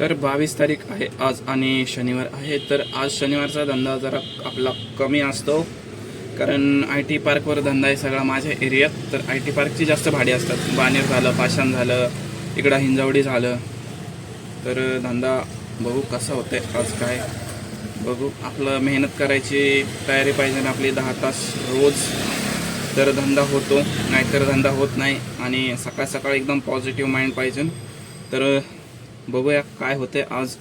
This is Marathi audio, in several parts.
तर बावीस तारीख आहे आज आणि शनिवार आहे. तर आज शनिवारचा धंदा जरा आपला कमी असतो. कारण आय टी पार्कवर धंदा आहे सगळा माझ्या एरियात. तर आय टी पार्कची जास्त भाडी असतात. बानेर झालं पाषाण झालं इकडं हिंजवडी झालं. तर धंदा बघू कसा होतंय आज काय. बघू. आपलं मेहनत करायची तयारी पाहिजे ना आपली दहा तास रोज. तर धंदा होतो. नाहीतर धंदा होत नाही. आणि सकाळ सकाळ एकदम पॉझिटिव्ह माइंड पाहिजे. तर बघूया काय होते आज.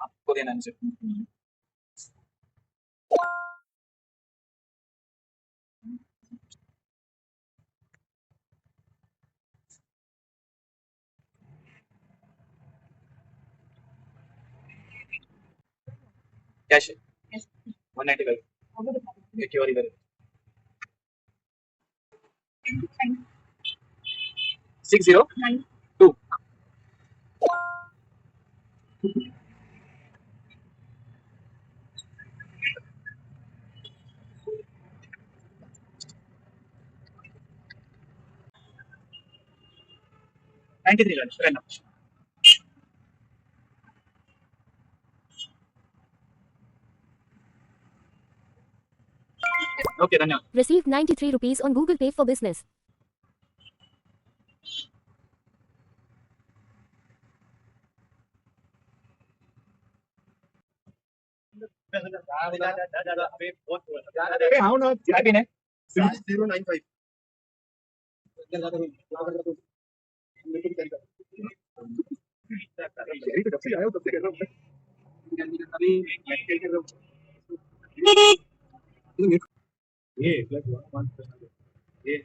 आपको देना cash one ninety five QR ಇದೆ six zero two ninety three run run त्र्याण्णव ओके धन्यवाद Received 93 rupees on Google Pay for business. Happy ने zero nine five. तब हूँ ये प्लस वन ये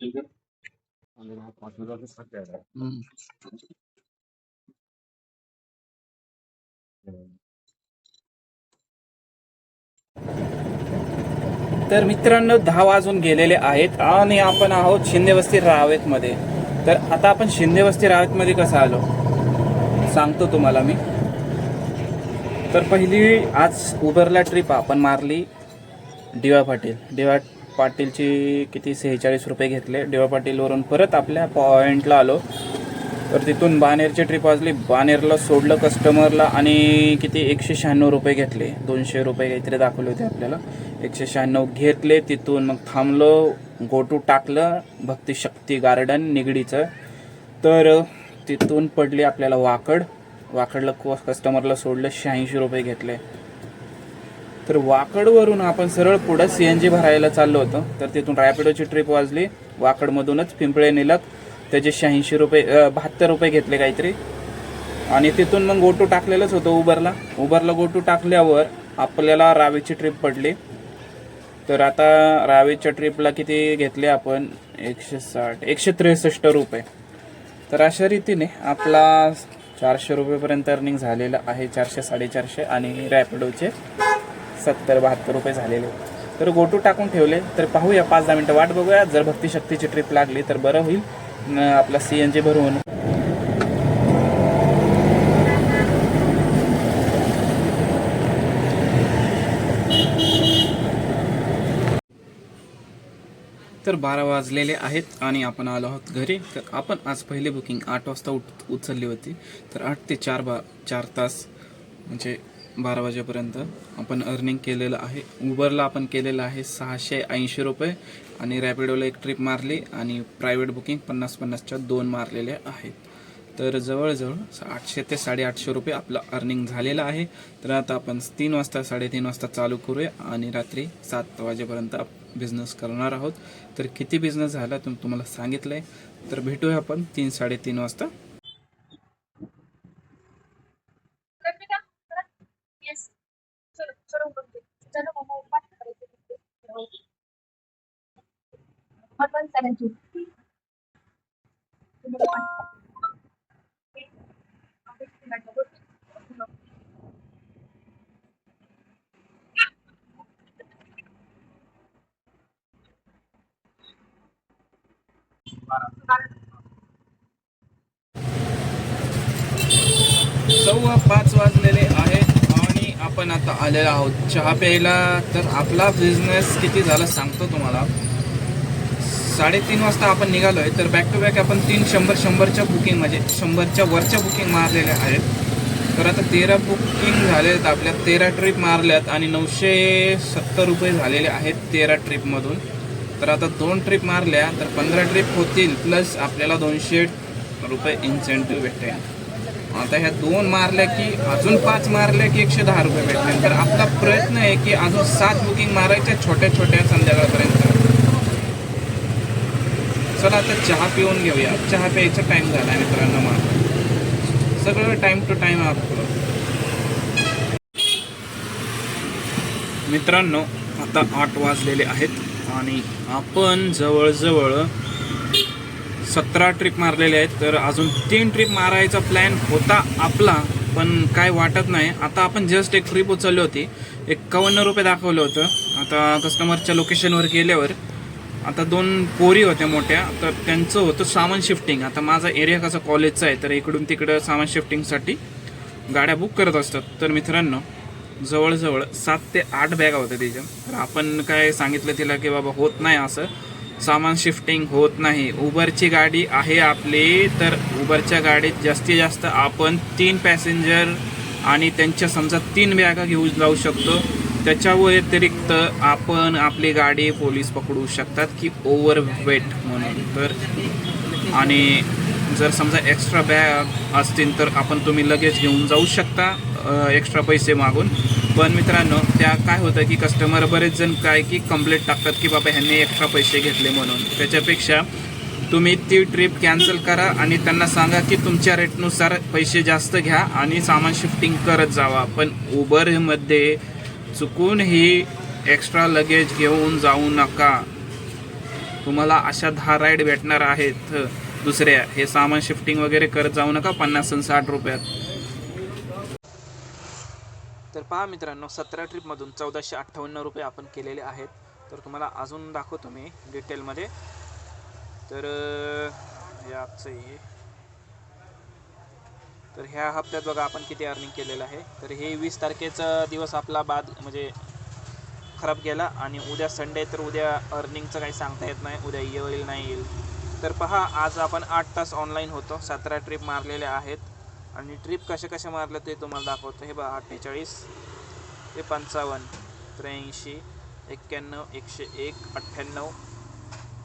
उधर तर मित्रांनो दहा वाजून गेलेले आहेत आणि आपण आहोत शिंदेवस्ती रावेतमध्ये. तर आता आपण शिंदेवस्ती रावेतमध्ये कसं आलो? सांगतो तुम्हाला मी. तर पहिली आज उबरला ट्रिप आपण मारली D Y Patil. D Y पाटीलची किती सेहेचाळीस रुपये घेतले. डी पाटीलवरून परत आपल्या पॉईंटला आलो. तर तिथून बानेरची ट्रिप वाजली. बानेरला सोडलं कस्टमरला आणि किती? एकशे शहाण्णव रुपये घेतले. दोनशे रुपये काहीतरी दाखवले होते आपल्याला. एकशे शहाण्णव घेतले. तिथून मग थांबलो. गोटू टाकलं. भक्तिशक्ती गार्डन निगडीचं. तर तिथून पडली आपल्याला वाकड. वाकडला कस्टमरला सोडलं. शहाऐंशी रुपये घेतले. तर वाकडवरून आपण सरळ पुढं सी एन जी भरायला चाललो होतो. तर तिथून रॅपिडोची ट्रिप वाजली. वाकडमधूनच पिंपळे निलक. त्याचे शहाऐंशी रुपये बहात्तर रुपये घेतले काहीतरी. आणि तिथून मग गोटू टाकलेलंच होतं उबरला. उबरला गोटू टाकल्यावर आपल्याला रावेची ट्रिप पडली. तर आता रावेच्या ट्रिपला किती घेतले आपण? एकशे साठ एकशे त्रेसष्ट रुपये. तर अशा रीतीने आपला चारशे रुपयेपर्यंत अर्निंग झालेलं आहे. चारशे साडेचारशे आणि रॅपिडोचे सत्तर बहात्तर रुपये झालेले. तर गोटू टाकून ठेवले तर पाहूया पाच दहा मिनटं वाट बघूया. जर भक्तिशक्तीची ट्रिप लागली तर बरं होईल. आपला सी एन जी भरून तर बारा वाजलेले आहेत आणि आपण आलो आहोत घरी. तर आपण आज पहिले बुकिंग आठ वाजता उठ उचलली होती. तर आठ ते चार बा चार तास म्हणजे बारा वाजेपर्यंत आपण अर्निंग केलेलं आहे. उबरला आपण केलेलं आहे सहाशे ऐंशी रुपये आणि रॅपिडोला एक ट्रिप मारली आणि प्रायव्हेट बुकिंग पन्नास पन्नासच्या दोन मारलेल्या आहेत. तर जवळजवळ आठशे ते साडेआठशे रुपये आपलं अर्निंग झालेलं आहे. तर आता आपण तीन वाजता साडेतीन वाजता चालू करूया आणि रात्री सात वाजेपर्यंत बिझनेस करणार आहोत. तर किती बिझनेस झाला तुम तुम्हाला सांगितलं आहे तर भेटूया आपण तीन साडेतीन वाजता. सव्वा पाच वाजलेले आहेत आणि आपण आता आलेलो आहोत. चहा प्यायला तर आपला बिझनेस किती झाला सांगतो तुम्हाला. साडेतीन वाजता आपण निघालो आहे तर बॅक टू बॅक आपण तीन शंभर शंभरच्या बुकिंग म्हणजे शंभरच्या वरच्या बुकिंग मारलेल्या आहेत. तर आता तेरा बुकिंग झाले आहेत आपल्या तेरा ट्रिप मारल्यात आणि नऊशे सत्तर रुपये झालेले आहेत तेरा ट्रिपमधून तर आता दोन ट्रिप मारल्या तर पंधरा ट्रिप होतील प्लस आपल्याला दोनशे रुपये इन्सेंटिव्ह भेटेल आता ह्या दोन मारल्या की अजून पाच मारल्या की एकशे दहा रुपये भेटतील. तर आपला प्रयत्न आहे की अजून सात बुकिंग मारायच्या छोट्या छोट्या संध्याकाळपर्यंत. आता चहा पिऊन घेऊया. चहा प्यायचा टाईम झाला आहे मित्रांनो माझा. सगळं टाईम टू टाईम आपलं मित्रांनो आता आठ वाजलेले आहेत आणि आपण जवळजवळ सतरा ट्रिप मारलेले आहेत. तर अजून तीन ट्रिप मारायचा प्लॅन होता आपला पण काय वाटत नाही. आता आपण जस्ट एक ट्रिप उचलली होती. एक्कावन्न रुपये दाखवलं होतं. आता कस्टमरच्या लोकेशनवर गेल्यावर आता दोन पोरी होत्या मोठ्या तर त्यांचं होतं सामान शिफ्टिंग आता माझा एरिया कसा कॉलेजचा आहे तर इकडून तिकडं सामान शिफ्टिंगसाठी गाड्या बुक करत असतात. तर मित्रांनो जवळजवळ सात ते आठ बॅगा होत्या तिच्या. तर आपण काय सांगितलं तिला की बाबा होत नाही असं. सामान शिफ्टिंग होत नाही. उबरची गाडी आहे आपली तर उबरच्या गाडीत जास्तीत जास्त आपण तीन पॅसेंजर आणि त्यांच्या समजा तीन बॅगा घेऊन जाऊ शकतो. त्याच्या व्यतिरिक्त आपण आपली गाडी पोलीस पकडू शकतात की ओव्हर वेट म्हणून. तर आणि जर समजा एक्स्ट्रा बॅग असतील तर आपण तुम्ही लगेच घेऊन जाऊ शकता एक्स्ट्रा पैसे मागून. पण मित्रांनो त्या काय होतं की कस्टमर बरेच जण काय की कंप्लेंट टाकतात की बाबा ह्यांनी एक्स्ट्रा पैसे घेतले म्हणून. त्याच्यापेक्षा तुम्ही ती ट्रिप कॅन्सल करा आणि त्यांना सांगा की तुमच्या रेटनुसार पैसे जास्त घ्या आणि सामान शिफ्टिंग करत जावा. पण उबरमध्ये चुकून ही एक्स्ट्रा लगेज घेऊन जाऊ नका. तुम्हाला अशा दहा राईड भेटणार आहेत. दुसऱ्या हे सामान शिफ्टिंग वगैरे करत जाऊ नका पन्नास आणि साठ रुपयात. तर पहा मित्रांनो सतरा ट्रिपमधून चौदाशे अठ्ठावन्न रुपये आपण केलेले आहेत. तर तुम्हाला अजून दाखवतो मी डिटेलमध्ये तर याचं तर ह्या हप्त्यात बघा आपण किती अर्निंग केलेलं आहे. तर हे वीस तारखेचा दिवस आपला बाद म्हणजे खराब गेला आणि उद्या संडे तर उद्या अर्निंगचं काही सांगता येत नाही. उद्या येईल नाही येईल. तर पहा आज आपण आठ तास ऑनलाईन होतो. सतरा ट्रिप मारलेल्या आहेत. आणि ट्रिप कशा कशा मारल्या ते तुम्हाला दाखवतो. हे बघा अठ्ठेचाळीस ते पंचावन्न त्र्याऐंशी एक्क्याण्णव एकशे एक अठ्ठ्याण्णव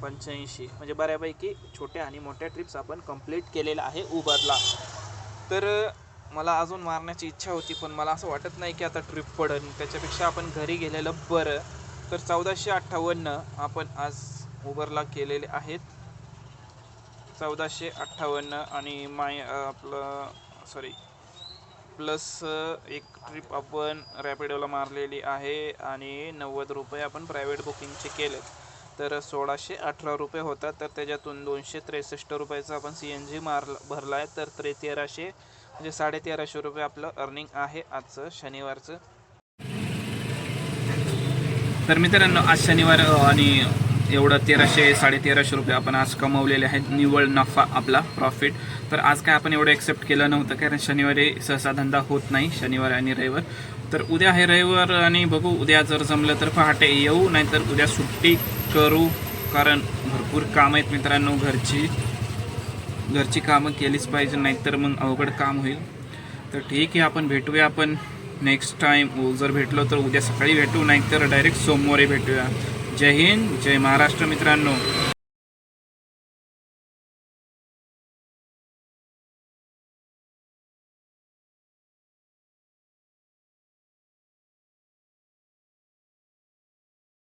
पंच्याऐंशी. म्हणजे बऱ्यापैकी छोट्या आणि मोठ्या ट्रिप्स आपण कंप्लीट केलेल्या आहे उबरला. तर मला अजून मारण्याची इच्छा होती पण मला असं वाटत नाही की आता ट्रिप पडन. त्याच्यापेक्षा आपण घरी गेलेलं बरं. तर चौदाशे अठ्ठावन्न आपण आज उबरला केलेले आहेत. चौदाशे अठ्ठावन्न आणि माय आपलं सॉरी प्लस एक ट्रिप आपण रॅपिडोला मारलेली आहे आणि नव्वद रुपये आपण प्रायव्हेट बुकिंगचे केलेत. तर सोळाशे अठरा रुपये होता तर त्याच्यातून दोनशे त्रेसष्ट रुपयाचा आपण सी एन जी मारला भरला आहे तर त्रे तेराशे म्हणजे साडे तेराशे रुपये आपलं अर्निंग आहे आजचं शनिवारचं. तर मित्रांनो आज शनिवार आणि एवढं तेराशे साडेतेराशे रुपये आपण आज कमवलेले आहेत. निव्वळ नफा आपला प्रॉफिट तर आज काय आपण एवढं एक्सेप्ट केलं नव्हतं कारण शनिवारी सहसा धंदा होत नाही शनिवार आणि रविवार. तर उद्या आहे रविवार आणि बघू उद्या जर जमलं तर पहाटे येऊ नाहीतर उद्या सुट्टी करू कारण भरपूर कामं आहेत मित्रांनो घरची. घरची कामं केलीच पाहिजे नाहीतर मग अवघड काम होईल. तर ठीक आहे आपण भेटूया आपण. नेक्स्ट टाईम जर भेटलो तर उद्या सकाळी भेटू नाहीतर डायरेक्ट सोमवारी भेटूया. जय हिंद जय महाराष्ट्र मित्रांनो.